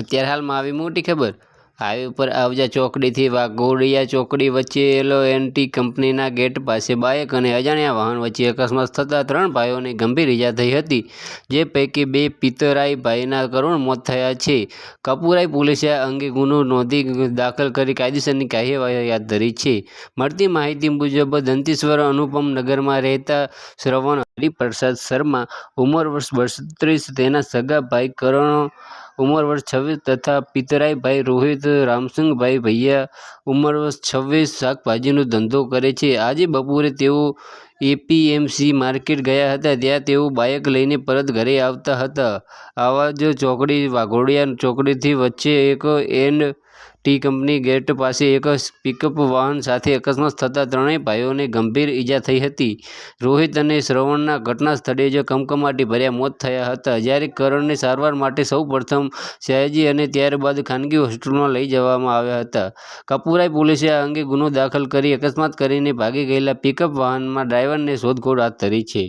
અત્યારે હાલમાં આવી મોટી ખબર? હાઈવે ઉપર આવજા ચોકડીથી વાઘોડિયા ચોકડી વચ્ચે એલો એન્ટી કંપનીના ગેટ પાસે બાઇક અને અજાણ્યા વાહન વચ્ચે અકસ્માત થતાં ત્રણ ભાઈઓને ગંભીર ઇજા થઈ હતી, જે પૈકી બે પિતરાઈ ભાઈના કરુણ મોત થયા છે. કપુરાઈ પોલીસે આ અંગે ગુનો નોંધી દાખલ કરી કાયદેસરની કાર્યવાહી હાથ ધરી છે. મળતી માહિતી મુજબ દંતેશ્વર અનુપમ નગરમાં રહેતા શ્રવણ હરિપ્રસાદ શર્મા, ઉંમર વર્ષ બત્રીસ, તેના સગા ભાઈ કરણ ઉંમર વર્ષ છવ્વીસ તથા પિતરાઈભાઈ રોહિત રામસિંગભાઈ ભૈયા ઉંમર વર્ષ છવ્વીસ શાકભાજીનો ધંધો કરે છે. આજે બપોરે તેઓ એપીએમસી માર્કેટ ગયા હતા, ત્યાં તેઓ બાઇક લઈને પરત ઘરે આવતા હતા. આવા જ ચોકડી, વાઘોડિયા ચોકડીથી વચ્ચે એક એન ટી કંપની ગેટ પાસે એક પિકઅપ વાહન સાથે અકસ્માત થતાં ત્રણેય ભાઈઓને ગંભીર ઈજા થઈ હતી. રોહિત અને શ્રવણના ઘટના સ્થળે જ કમકમાટી ભર્યા મોત થયા હતા. જ્યારે કરણને સારવાર માટે સૌ પ્રથમ સયાજી અને ત્યારબાદ ખાનગી હોસ્પિટલમાં લઈ જવામાં આવ્યા હતા. કપુરાઈ પોલીસે આ અંગે ગુનો દાખલ કરી અકસ્માત કરીને ભાગી ગયેલા પિકઅપ વાહનમાં ડ્રાઈવરની શોધખોળ હાથ ધરી છે.